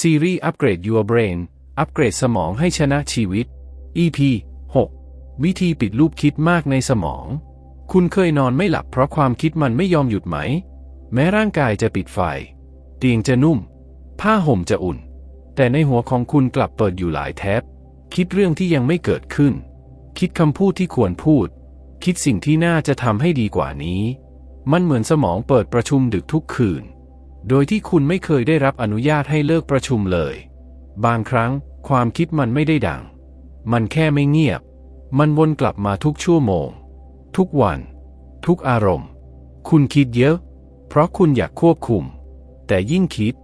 ซีรีส์ Upgrade Your Brain อัปเกรดสมองให้ชนะชีวิต EP 6 วิธีปิดลูกคิดมากในสมอง คุณเคยนอนไม่หลับเพราะความคิดมันไม่ยอมหยุดไหม แม้ร่างกายจะปิดไฟ เตียงจะนุ่ม ผ้าห่มจะอุ่น แต่ในหัวของคุณกลับเปิดอยู่หลายแท็บ คิดเรื่องที่ยังไม่เกิดขึ้น คิดคำพูดที่ควรพูด คิดสิ่งที่น่าจะทำให้ดีกว่านี้ มันเหมือนสมองเปิดประชุมดึกทุกคืน โดยที่คุณไม่เคยได้รับอนุญาตให้เลิกประชุมเลย บางครั้งความคิดมันไม่ได้ดัง มันแค่ไม่เงียบ มันวนกลับมาทุกชั่วโมง ทุกวัน ทุกอารมณ์ คุณคิดเยอะ เพราะคุณอยากควบคุม แต่ยิ่งคิด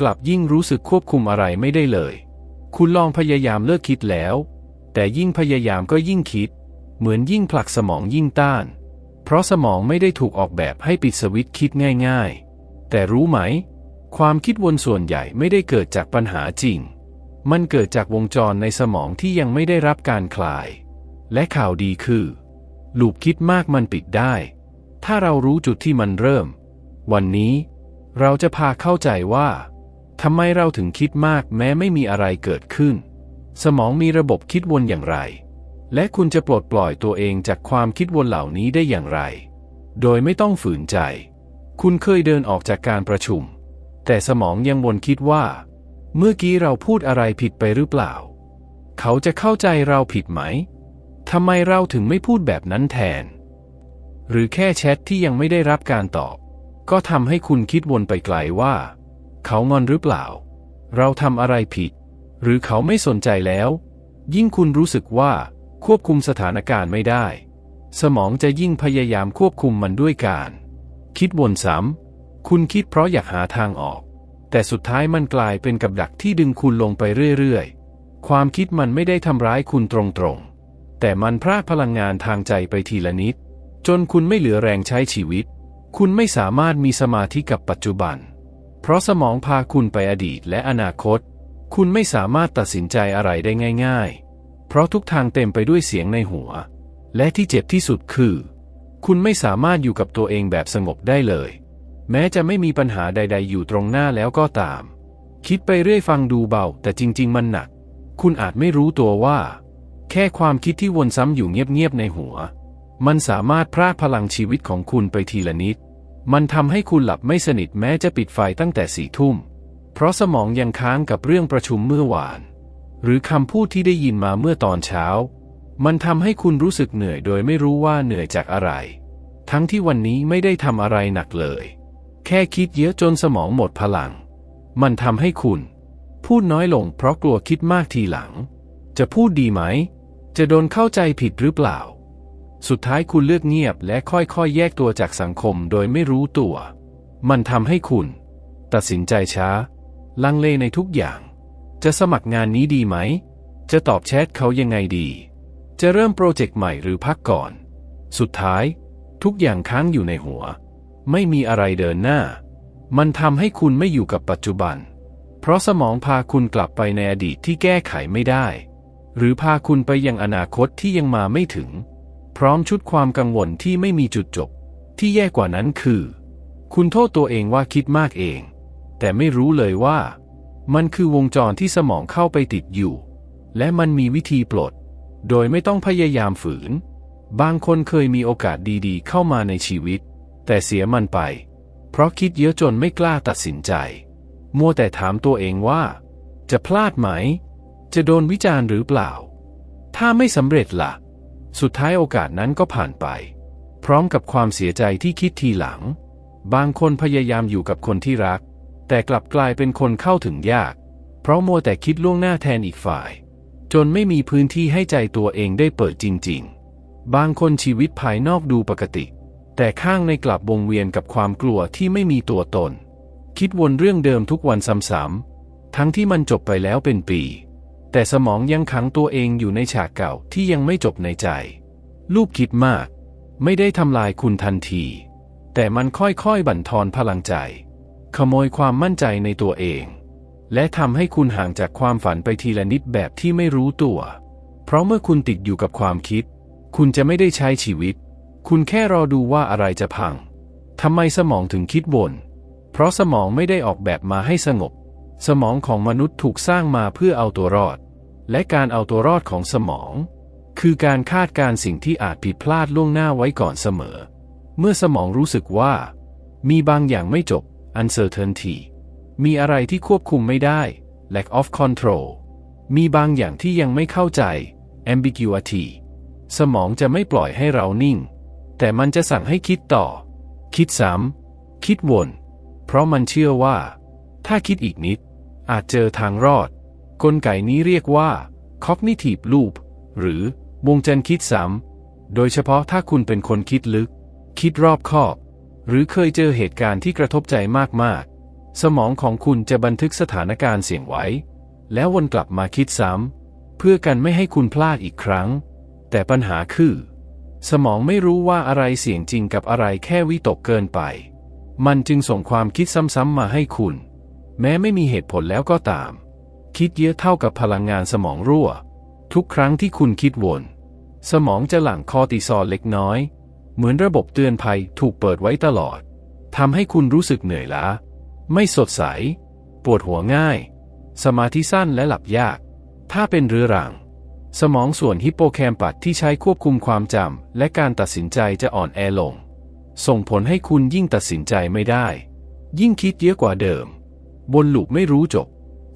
กลับยิ่งรู้สึกควบคุมอะไรไม่ได้เลย คุณลองพยายามเลิกคิดแล้ว แต่ยิ่งพยายามก็ยิ่งคิด เหมือนยิ่งผลักสมองยิ่งต้าน เพราะสมองไม่ได้ถูกออกแบบให้ปิดสวิตช์คิดง่าย ๆ แต่รู้ไหม ความคิดวนส่วนใหญ่ไม่ได้เกิดจากปัญหาจริง มันเกิดจากวงจรในสมองที่ยังไม่ได้รับการคลาย และข่าวดีคือ ลูปคิดมากมันปิดได้ ถ้าเรารู้จุดที่มันเริ่ม วันนี้ เราจะพาเข้าใจว่าทำไมเราถึงคิดมากแม้ไม่มีอะไรเกิดขึ้น สมองมีระบบคิดวนอย่างไร และคุณจะปลดปล่อยตัวเองจากความคิดวนเหล่านี้ได้อย่างไร โดยไม่ต้องฝืนใจ คุณเคยเดินออกจากการประชุม แต่สมองยังวนคิดว่า เมื่อกี้เราพูดอะไรผิดไปหรือเปล่า เขาจะเข้าใจเราผิดไหมทำไมเราถึงไม่พูดแบบนั้นแทน หรือแค่แชทที่ยังไม่ได้รับการตอบ ก็ทำให้คุณคิดวนไปไกลว่า เขางอนหรือเปล่า เราทำอะไรผิด หรือเขาไม่สนใจแล้ว ยิ่งคุณรู้สึกว่าควบคุมสถานการณ์ไม่ได้ สมองจะยิ่งพยายามควบคุมมันด้วยการ คิดวนซ้ำคุณคิดเพราะอยากหาทางออก แต่สุดท้ายมันกลายเป็นกับดักที่ดึงคุณลงไปเรื่อยๆ ความคิดมันไม่ได้ทำร้ายคุณตรงๆ แต่มันพรากพลังงานทางใจไปทีละนิด จนคุณไม่เหลือแรงใช้ชีวิต คุณไม่สามารถมีสมาธิกับปัจจุบัน เพราะสมองพาคุณไปอดีตและอนาคต คุณไม่สามารถตัดสินใจอะไรได้ง่าย ๆ เพราะทุกทางเต็มไปด้วยเสียงในหัว และที่เจ็บที่สุดคือ คุณไม่สามารถอยู่กับตัวเองแบบสงบได้เลย แม้จะไม่มีปัญหาใด ๆ อยู่ตรงหน้าแล้วก็ตาม คิดไปเรื่อยฟังดูเบา แต่จริง ๆ มันหนัก คุณอาจไม่รู้ตัวว่า แค่ความคิดที่วนซ้ำอยู่เงียบ ๆ ในหัว มันสามารถพรากพลังชีวิตของคุณไปทีละนิด มันทำให้คุณหลับไม่สนิทแม้จะปิดไฟตั้งแต่สี่ทุ่ม เพราะสมองยังค้างกับเรื่องประชุมเมื่อวาน หรือคำพูดที่ได้ยินมาเมื่อตอนเช้า มันทำให้คุณรู้สึกเหนื่อยโดยไม่รู้ว่าเหนื่อยจากอะไร ทั้งที่วันนี้ไม่ได้ทำอะไรหนักเลย แค่คิดเยอะจนสมองหมดพลัง มันทำให้คุณ พูดน้อยลงเพราะกลัวคิดมากทีหลัง จะพูดดีไหม จะโดนเข้าใจผิดหรือเปล่า สุดท้ายคุณเลือกเงียบและค่อยๆ แยกตัวจากสังคมโดยไม่รู้ตัว มันทำให้คุณ ตัดสินใจช้า ลังเลในทุกอย่าง จะสมัครงานนี้ดีไหม จะตอบแชทเขายังไงดี จะเริ่มโปรเจกต์ใหม่หรือพักก่อน สุดท้าย ทุกอย่างค้างอยู่ในหัว ไม่มีอะไรเดินหน้า มันทำให้คุณไม่อยู่กับปัจจุบัน เพราะสมองพาคุณกลับไปในอดีตที่แก้ไขไม่ได้ หรือพาคุณไปยังอนาคตที่ยังมาไม่ถึง พร้อมชุดความกังวลที่ไม่มีจุดจบ ที่แย่กว่านั้นคือ คุณโทษตัวเองว่าคิดมากเอง แต่ไม่รู้เลยว่า มันคือวงจรที่สมองเข้าไปติดอยู่ และมันมีวิธีปลด โดยไม่ต้องพยายามฝืน บางคนเคยมีโอกาสดีๆ เข้ามาในชีวิต แต่เสียมันไป เพราะคิดเยอะจนไม่กล้าตัดสินใจ มัวแต่ถามตัวเองว่า จะพลาดไหม จะโดนวิจารณ์หรือเปล่า ถ้าไม่สำเร็จล่ะ สุดท้ายโอกาสนั้นก็ผ่านไป พร้อมกับความเสียใจที่คิดทีหลัง บางคนพยายามอยู่กับคนที่รัก แต่กลับกลายเป็นคนเข้าถึงยาก เพราะมัวแต่คิดล่วงหน้าแทนอีกฝ่าย จนไม่มีพื้นที่ให้ใจตัวเองได้เปิดจริง ๆ บางคนชีวิตภายนอกดูปกติ แต่ข้างในกลับวงเวียนกับความกลัวที่ไม่มีตัวตน คิดวนเรื่องเดิมทุกวันซ้ำๆทั้งที่มันจบไปแล้วเป็นปี แต่สมองยังขังตัวเองอยู่ในฉากเก่าที่ยังไม่จบในใจ ลูกคิดมาก ไม่ได้ทำลายคุณทันที แต่มันค่อยๆบั่นทอนพลังใจ ขโมยความมั่นใจในตัวเอง และทำให้คุณห่างจากความฝันไปทีละนิดแบบที่ไม่รู้ตัว เพราะเมื่อคุณติดอยู่กับความคิด คุณจะไม่ได้ใช้ชีวิต คุณแค่รอดูว่าอะไรจะพังทำไมสมองถึงคิดวนเพราะสมองไม่ได้ออกแบบมาให้สงบ สมองของมนุษย์ถูกสร้างมาเพื่อเอาตัวรอด และการเอาตัวรอดของสมอง คือการคาดการ์สิ่งที่อาจผิดพลาดล่วงหน้าไว้ก่อนเสมอ เมื่อสมองรู้สึกว่า มีบางอย่างไม่จบ uncertainty มีอะไรที่ควบคุมไม่ได้ lack of control มีบางอย่างที่ยังไม่เข้าใจ ambiguity สมองจะไม่ปล่อยให้เรานิ่ง แต่มันจะสั่งให้คิดต่อ คิดซ้ำคิดวน เพราะมันเชื่อว่า ถ้าคิดอีกนิด อาจเจอทางรอด กลไกนี้เรียกว่า cognitive loop หรือวงจรคิดซ้ำโดยเฉพาะถ้าคุณเป็นคนคิดลึก คิดรอบคอบ หรือเคยเจอเหตุการณ์ที่กระทบใจมาก สมองของคุณจะบันทึกสถานการณ์เสี่ยงไว้ แล้ววนกลับมาคิดซ้ำเพื่อกันไม่ให้คุณพลาดอีกครั้ง แต่ปัญหาคือ สมองไม่รู้ว่าอะไรเสี่ยงจริงกับอะไรแค่วิตกเกินไป มันจึงส่งความคิดซ้ำๆมาให้คุณ แม้ไม่มีเหตุผลแล้วก็ตาม คิดเยอะเท่ากับพลังงานสมองรั่ว ทุกครั้งที่คุณคิดวน สมองจะหลั่งคอติซอลเล็กน้อย เหมือนระบบเตือนภัยถูกเปิดไว้ตลอดทำให้คุณรู้สึกเหนื่อยล้า ไม่สดใส ปวดหัวง่าย สมาธิสั้นและหลับยาก ถ้าเป็นเรื้อรัง สมองส่วนฮิปโปแคมปัสที่ใช้ควบคุมความจำและการตัดสินใจจะอ่อนแอลง ส่งผลให้คุณยิ่งตัดสินใจไม่ได้ ยิ่งคิดเยอะกว่าเดิม บนลูปไม่รู้จบ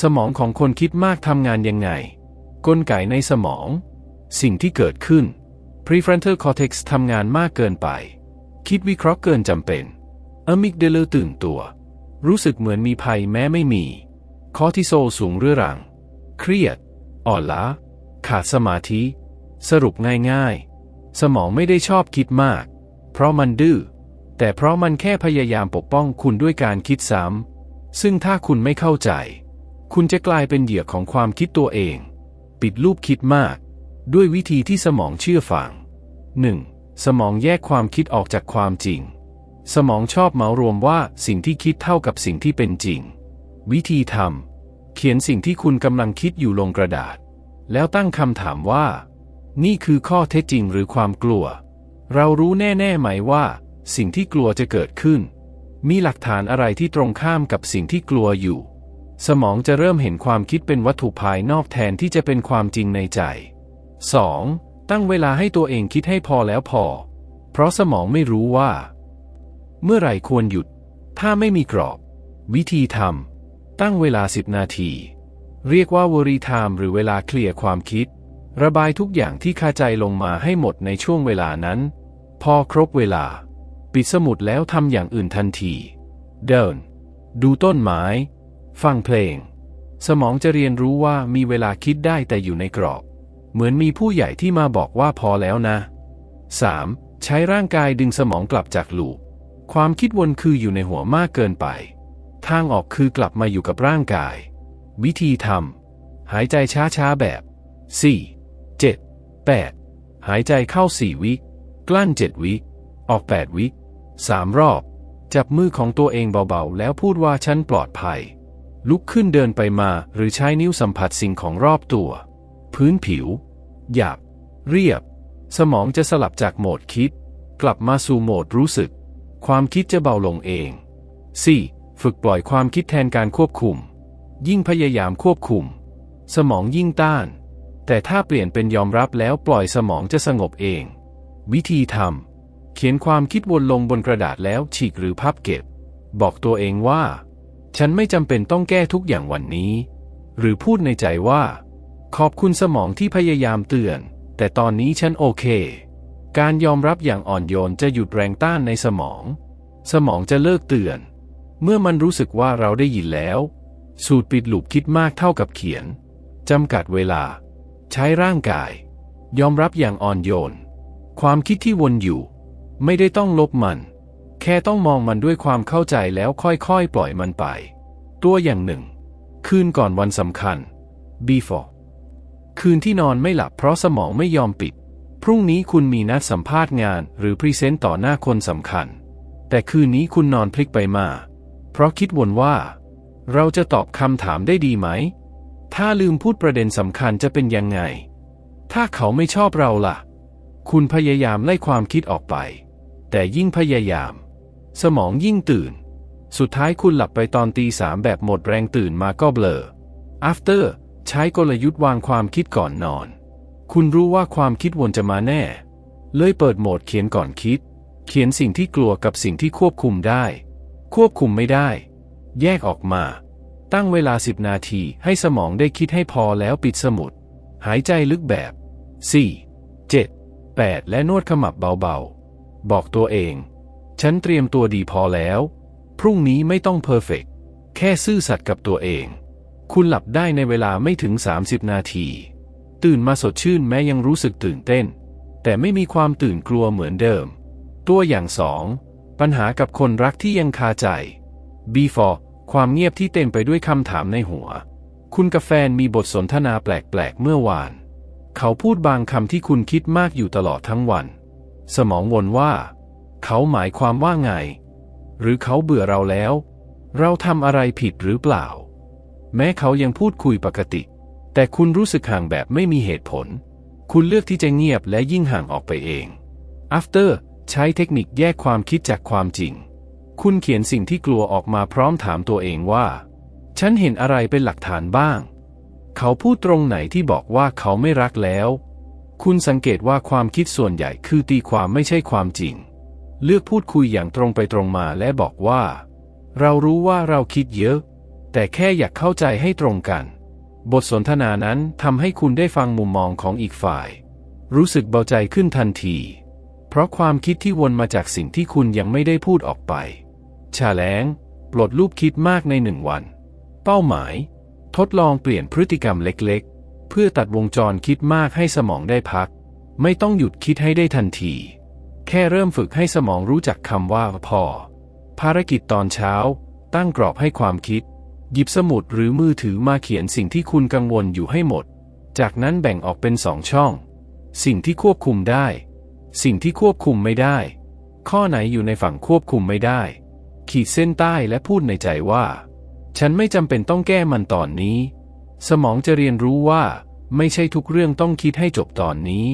สมองของคนคิดมากทำงานยังไง กลไกในสมอง สิ่งที่เกิดขึ้น prefrontal cortex ทำงานมากเกินไป คิดวิเคราะห์เกินจำเป็น amygdala ตื่นตัว รู้สึกเหมือนมีภัยแม้ไม่มี คอร์ติโซลสูงเรื้อรัง เครียด อ่อนล้า ขาดสมาธิ สรุปง่ายๆ สมองไม่ได้ชอบคิดมาก เพราะมันดื้อ แต่เพราะมันแค่พยายามปกป้องคุณด้วยการคิดซ้ำ ซึ่งถ้าคุณไม่เข้าใจ คุณจะกลายเป็นเหยื่อของความคิดตัวเอง ปิดรูปคิดมาก ด้วยวิธีที่สมองเชื่อฟัง 1. สมองแยกความคิดออกจากความจริง สมองชอบเหมารวมว่าสิ่งที่คิดเท่ากับสิ่งที่เป็นจริง วิธีทำเขียนสิ่งที่คุณกำลังคิดอยู่ลงกระดาษ แล้วตั้งคำถามว่า นี่คือข้อเท็จจริงหรือความกลัว เรารู้แน่ๆไหมว่า สิ่งที่กลัวจะเกิดขึ้น มีหลักฐานอะไรที่ตรงข้ามกับสิ่งที่กลัวอยู่ สมองจะเริ่มเห็นความคิดเป็นวัตถุภายนอกแทนที่จะเป็นความจริงในใจ 2. ตั้งเวลาให้ตัวเองคิดให้พอแล้วพอ เพราะสมองไม่รู้ว่า เมื่อไหร่ควรหยุด ถ้าไม่มีกรอบ วิธีทำตั้งเวลา 10 นาที เรียกว่า worry time หรือเวลาเคลียร์ความคิด ระบายทุกอย่างที่คาใจลงมาให้หมดในช่วงเวลานั้น พอครบเวลา ปิดสมุดแล้วทำอย่างอื่นทันที เดิน ดูต้นไม้ ฟังเพลง สมองจะเรียนรู้ว่ามีเวลาคิดได้แต่อยู่ในกรอบ เหมือนมีผู้ใหญ่ที่มาบอกว่าพอแล้วนะ 3. ใช้ร่างกายดึงสมองกลับจากลูป ความคิดวนคืออยู่ในหัวมากเกินไป ทางออกคือกลับมาอยู่กับร่างกาย วิธีทำหายใจช้าๆแบบ 4 7 8 หายใจเข้า 4 วิ กลั้น 7 วิ ออก 8 วิ3รอบ จับมือของตัวเองเบาๆ แล้วพูดว่าฉันปลอดภัย ลุกขึ้นเดินไปมาหรือใช้นิ้วสัมผัสสิ่งของรอบตัว พื้นผิว หยาบ เรียบ สมองจะสลับจากโหมดคิด กลับมาสู่โหมดรู้สึก ความคิดจะเบาลงเอง 4. ฝึกปล่อยความคิดแทนการควบคุม ยิ่งพยายามควบคุม สมองยิ่งต้าน แต่ถ้าเปลี่ยนเป็นยอมรับแล้วปล่อยสมองจะสงบเอง วิธีทำเขียนความคิดวนลงบนกระดาษแล้วฉีกหรือพับเก็บ บอกตัวเองว่า ฉันไม่จำเป็นต้องแก้ทุกอย่างวันนี้ หรือพูดในใจว่า ขอบคุณสมองที่พยายามเตือน แต่ตอนนี้ฉันโอเค การยอมรับอย่างอ่อนโยนจะหยุดแรงต้านในสมอง สมองจะเลิกเตือน เมื่อมันรู้สึกว่าเราได้ยินแล้ว สูตรปิดหลุบคิดมากเท่ากับเขียน จำกัดเวลา ใช้ร่างกาย ยอมรับอย่างอ่อนโยน ความคิดที่วนอยู่ ไม่ได้ต้องลบมัน แค่ต้องมองมันด้วยความเข้าใจแล้วค่อยๆ ปล่อยมันไป ตัวอย่างหนึ่ง คืนก่อนวันสำคัญ before คืนที่นอนไม่หลับเพราะสมองไม่ยอมปิด พรุ่งนี้คุณมีนัดสัมภาษณ์งานหรือพรีเซนต์ต่อหน้าคนสำคัญ แต่คืนนี้คุณนอนพลิกไปมา เพราะคิดวนว่า เราจะตอบคำถามได้ดีไหม ถ้าลืมพูดประเด็นสำคัญจะเป็นยังไง ถ้าเขาไม่ชอบเราล่ะ คุณพยายามไล่ความคิดออกไป แต่ยิ่งพยายาม สมองยิ่งตื่น สุดท้ายคุณหลับไปตอนตีสามแบบหมดแรงตื่นมาก็เบลอ after ใช้กลยุทธ์วางความคิดก่อนนอน คุณรู้ว่าความคิดวนจะมาแน่ เลยเปิดโหมดเขียนก่อนคิด เขียนสิ่งที่กลัวกับสิ่งที่ควบคุมได้ ควบคุมไม่ได้ แยกออกมา ตั้งเวลา 10 นาทีให้สมองได้คิดให้พอแล้วปิดสมุด หายใจลึกแบบ 4 7 8 และนวดขมับเบาๆ บอกตัวเอง ฉันเตรียมตัวดีพอแล้ว พรุ่งนี้ไม่ต้องเพอร์เฟกแค่ซื่อสัตย์กับตัวเอง คุณหลับได้ในเวลาไม่ถึง 30 นาที ตื่นมาสดชื่นแม้ยังรู้สึกตื่นเต้น แต่ไม่มีความตื่นกลัวเหมือนเดิม ตัวอย่างสองปัญหากับคนรักที่ยังคาใจ before ความเงียบที่เต็มไปด้วยคำถามในหัว คุณกับแฟนมีบทสนทนาแปลกๆ เมื่อวาน เขาพูดบางคำที่คุณคิดมากอยู่ตลอดทั้งวัน สมองวนว่า เขาหมายความว่าไง หรือเขาเบื่อเราแล้ว เราทำอะไรผิดหรือเปล่า แม้เขายังพูดคุยปกติ แต่คุณรู้สึกห่างแบบไม่มีเหตุผล คุณเลือกที่จะเงียบและยิ่งห่างออกไปเอง after ใช้เทคนิคแยกความคิดจากความจริง คุณเขียนสิ่งที่กลัวออกมาพร้อมถามตัวเองว่า ฉันเห็นอะไรเป็นหลักฐานบ้าง เขาพูดตรงไหนที่บอกว่าเขาไม่รักแล้ว คุณสังเกตว่าความคิดส่วนใหญ่คือตีความไม่ใช่ความจริง เลือกพูดคุยอย่างตรงไปตรงมาและบอกว่า เรารู้ว่าเราคิดเยอะ แต่แค่อยากเข้าใจให้ตรงกัน บทสนทนานั้นทำให้คุณได้ฟังมุมมองของอีกฝ่าย รู้สึกเบาใจขึ้นทันที เพราะความคิดที่วนมาจากสิ่งที่คุณยังไม่ได้พูดออกไป ชาแลงปลดรูปคิดมากในหนึ่งวัน เป้าหมาย ทดลองเปลี่ยนพฤติกรรมเล็กๆ เพื่อตัดวงจรคิดมากให้สมองได้พัก ไม่ต้องหยุดคิดให้ได้ทันที แค่เริ่มฝึกให้สมองรู้จักคำว่าพอ ภารกิจตอนเช้า ตั้งกรอบให้ความคิด หยิบสมุดหรือมือถือมาเขียนสิ่งที่คุณกังวลอยู่ให้หมด จากนั้นแบ่งออกเป็นสองช่อง สิ่งที่ควบคุมได้ สิ่งที่ควบคุมไม่ได้ ข้อไหนอยู่ในฝั่งควบคุมไม่ได้ ขีดเส้นใต้และพูดในใจว่า ฉันไม่จำเป็นต้องแก้มันตอนนี้ สมองจะเรียนรู้ว่า ไม่ใช่ทุกเรื่องต้องคิดให้จบตอนนี้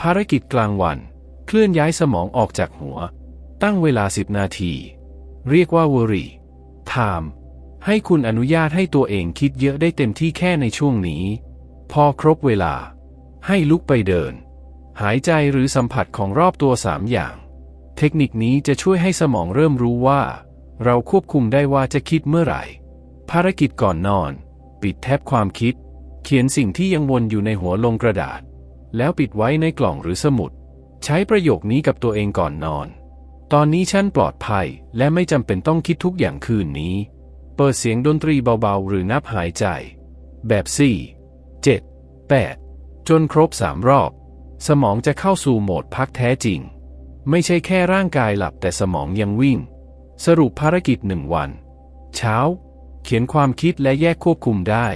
ภารกิจกลางวัน เคลื่อนย้ายสมองออกจากหัว ตั้งเวลา 10 นาที เรียกว่า worry time ให้คุณอนุญาตให้ตัวเองคิดเยอะได้เต็มที่แค่ในช่วงนี้ พอครบเวลา ให้ลุกไปเดิน หายใจหรือสัมผัสของรอบตัวสามอย่าง เทคนิคนี้จะช่วยให้สมองเริ่มรู้ว่า เราควบคุมได้ว่าจะคิดเมื่อไหร่ ภารกิจก่อนนอน ปิดแทบความคิด เขียนสิ่งที่ยังวนอยู่ในหัวลงกระดาษ แล้วปิดไว้ในกล่องหรือสมุด ใช้ประโยคนี้กับตัวเองก่อนนอน ตอนนี้ฉันปลอดภัยและไม่จำเป็นต้องคิดทุกอย่างคืนนี้ เปิดเสียงดนตรีเบาๆ หรือนับหายใจ แบบ 4 7 8 จนครบ3รอบ สมองจะเข้าสู่โหมดพักแท้จริง ไม่ใช่แค่ร่างกายหลับแต่สมองยังวิ่ง สรุปภารกิจหนึ่งวัน เช้า เขียนความคิดและแยกควบคุมได้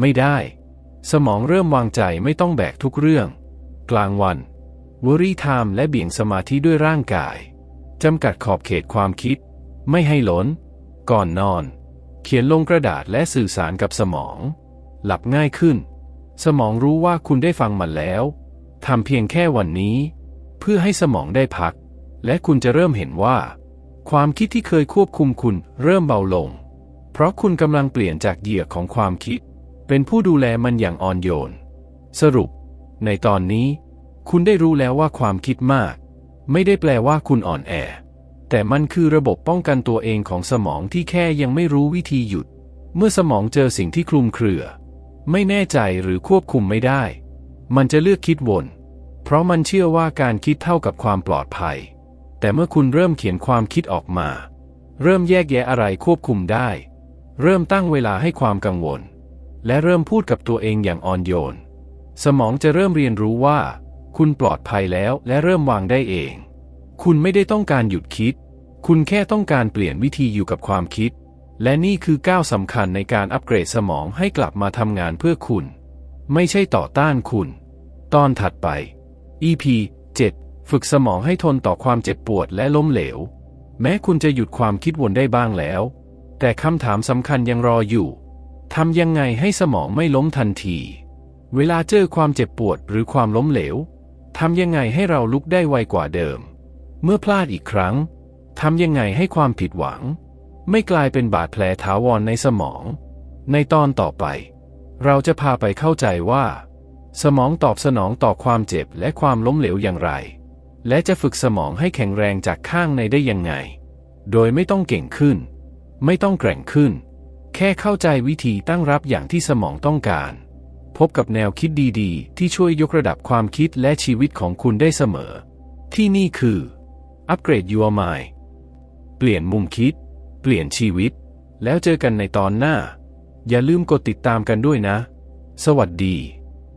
ไม่ได้ สมองเริ่มวางใจไม่ต้องแบกทุกเรื่อง กลางวันวอรี่ไทม์และเบี่ยงสมาธิด้วยร่างกาย จำกัดขอบเขตความคิด ไม่ให้หลน ก่อนนอน เขียนลงกระดาษและสื่อสารกับสมอง หลับง่ายขึ้น สมองรู้ว่าคุณได้ฟังมันแล้วทำเพียงแค่วันนี้ เพื่อให้สมองได้พัก และคุณจะเริ่มเห็นว่า ความคิดที่เคยควบคุมคุณเริ่มเบาลง เพราะคุณกำลังเปลี่ยนจากเหยื่อของความคิด เป็นผู้ดูแลมันอย่างอ่อนโยน สรุป ในตอนนี้ คุณได้รู้แล้วว่าความคิดมาก ไม่ได้แปลว่าคุณอ่อนแอ แต่มันคือระบบป้องกันตัวเองของสมองที่แค่ยังไม่รู้วิธีหยุด เมื่อสมองเจอสิ่งที่คลุมเครือ ไม่แน่ใจหรือควบคุมไม่ได้ มันจะเลือกคิดวน เพราะมันเชื่อว่าการคิดเท่ากับความปลอดภัย แต่เมื่อคุณเริ่มเขียนความคิดออกมา เริ่มแยกแยะอะไรควบคุมได้ เริ่มตั้งเวลาให้ความกังวล และเริ่มพูดกับตัวเองอย่างอ่อนโยน สมองจะเริ่มเรียนรู้ว่า คุณปลอดภัยแล้วและเริ่มวางได้เองคุณไม่ได้ต้องการหยุดคิด คุณแค่ต้องการเปลี่ยนวิธีอยู่กับความคิด และนี่คือก้าวสำคัญในการอัปเกรดสมองให้กลับมาทำงานเพื่อคุณ ไม่ใช่ต่อต้านคุณ ตอนถัดไป EP 7 ฝึกสมองให้ทนต่อความเจ็บปวดและล้มเหลว แม้คุณจะหยุดความคิดวนได้บ้างแล้ว แต่คำถามสำคัญยังรออยู่ทำยังไงให้สมองไม่ล้มทันที เวลาเจอความเจ็บปวดหรือความล้มเหลวทำยังไงให้เราลุกได้ไวกว่าเดิม เมื่อพลาดอีกครั้ง ทำยังไงให้ความผิดหวัง ไม่กลายเป็นบาดแผลถาวรในสมอง ในตอนต่อไป เราจะพาไปเข้าใจว่า สมองตอบสนองต่อความเจ็บและความล้มเหลวอย่างไร และจะฝึกสมองให้แข็งแรงจากข้างในได้ยังไง โดยไม่ต้องเก่งขึ้น ไม่ต้องแกร่งขึ้น แค่เข้าใจวิธีตั้งรับอย่างที่สมองต้องการ พบกับแนวคิดดีๆ ที่ช่วยยกระดับความคิดและชีวิตของคุณได้เสมอ ที่นี่คือ Upgrade Your Mind เปลี่ยนมุมคิด เปลี่ยนชีวิต แล้วเจอกันในตอนหน้า อย่าลืมกดติดตามกันด้วยนะ สวัสดี